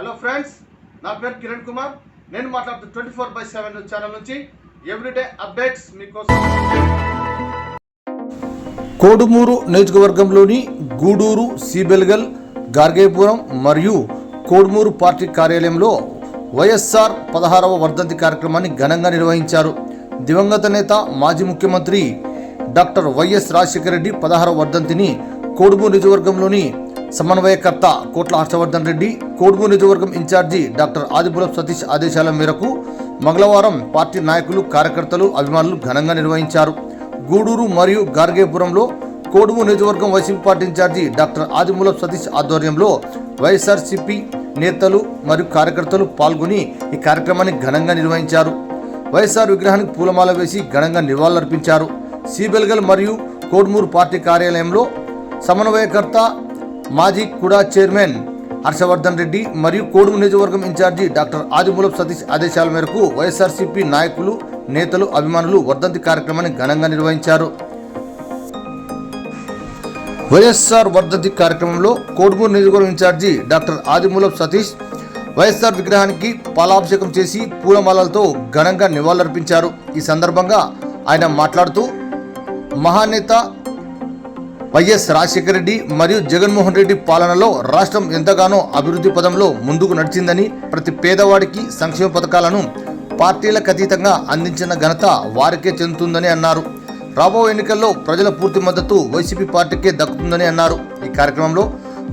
Hello friends నా పేరు కిరణ్ కుమార్. నేను మాట్లాడుతూ twenty four by seven channel నుంచి ఎవ్రీడే అప్డేట్స్ మీకోసం. కోడుమూరు నియోజకవర్గంలోని గూడూరు సిబెల్గల్ గార్గేపురం మరియు కోడుమూరు పార్టీ కార్యాలయంలో వైఎస్ఆర్ పదహారవ వర్ధంతి కార్యక్రమాన్ని ఘనంగా నిర్వహించారు. దివంగత నేత మాజీ ముఖ్యమంత్రి డాక్టర్ వైఎస్ రాజశేఖర రెడ్డి పదహారవ వర్ధంతిని కోడుమూరు నియోజకవర్గంలోని సమన్వయకర్త కోట్ల హర్షవర్ధన్ రెడ్డి కోడుమూరు నియోజకవర్గం ఇన్ఛార్జి డాక్టర్ ఆదిపురం సతీష్ ఆదేశాల మేరకు మంగళవారం పార్టీ నాయకులు కార్యకర్తలు అభిమానులు ఘనంగా నిర్వహించారు. గూడూరు మరియు గార్గేపురంలో కోడుము నియోజకవర్గం YCP party incharge doctor Adimulam Satish ఆధ్వర్యంలో వైఎస్ఆర్సీపీ నేతలు మరియు కార్యకర్తలు పాల్గొని ఈ కార్యక్రమాన్ని ఘనంగా నిర్వహించారు. వైఎస్ఆర్ విగ్రహానికి పూలమాల వేసి ఘనంగా నివాళులర్పించారు. సిబెల్గల్ మరియు కోడ్మూరు పార్టీ కార్యాలయంలో సమన్వయకర్త మాజీ కుడా చైర్మన్ హర్షవర్ధన్ రెడ్డి మరియు కోడుము నియోజకవర్గం ఇన్ఛార్జి డాక్టర్ ఆదిమూలపు సతీష్ ఆదేశాల మేరకు వైఎస్ఆర్సీపీ నాయకులు నేతలు అభిమానులు వర్ధంతి కార్యక్రమాన్ని ఘనంగా నిర్వహించారు. వైఎస్ఆర్ వర్ధంతి కార్యక్రమంలో కోడుమూరు నియోజకవర్గం incharge doctor Adimulapu Satish YSR విగ్రహానికి పాలాభిషేకం చేసి పూలమాలలతో ఘనంగా నివాళులర్పించారు. ఈ సందర్భంగా ఆయన మాట్లాడుతూ మహానేత వైఎస్ రాజశేఖర రెడ్డి మరియు జగన్మోహన్ రెడ్డి పాలనలో రాష్ట్రం ఎంతగానో అభివృద్ధి పదంలో ముందుకు నడిచిందని ప్రతి పేదవాడికి సంక్షేమ పథకాలను పార్టీలకు అతీతంగా అందించిన ఘనత వారికే చెందుతుందని అన్నారు. రాబో ఎన్నికల్లో ప్రజల పూర్తి మద్దతు వైసీపీ పార్టీకే దక్కుతుందని అన్నారు. ఈ కార్యక్రమంలో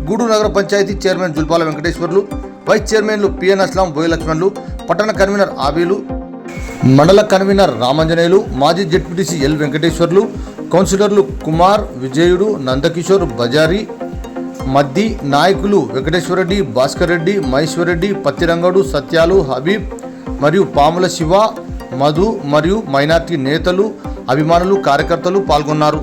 గూడూరు నగర పంచాయతీ చైర్మన్ జుల్పాల వెంకటేశ్వర్లు వైస్ చైర్మన్లు పిఎన్ అస్లాం బోయలక్ష్మణ్లు పట్టణ కన్వీనర్ ఆబీలు మండల కన్వీనర్ రామంజనేయులు మాజీ జెడ్పీటీసీ ఎల్ వెంకటేశ్వర్లు కౌన్సిలర్లు కుమార్ విజయుడు నందకిషోర్ బజారి మద్ది నాయకులు వెంకటేశ్వరరెడ్డి భాస్కర్ రెడ్డి మహేశ్వర్ రెడ్డి పత్తిరంగడు సత్యాలు హబీబ్ మరియు పాముల శివ మధు మరియు మైనార్టీ నేతలు అభిమానులు కార్యకర్తలు పాల్గొన్నారు.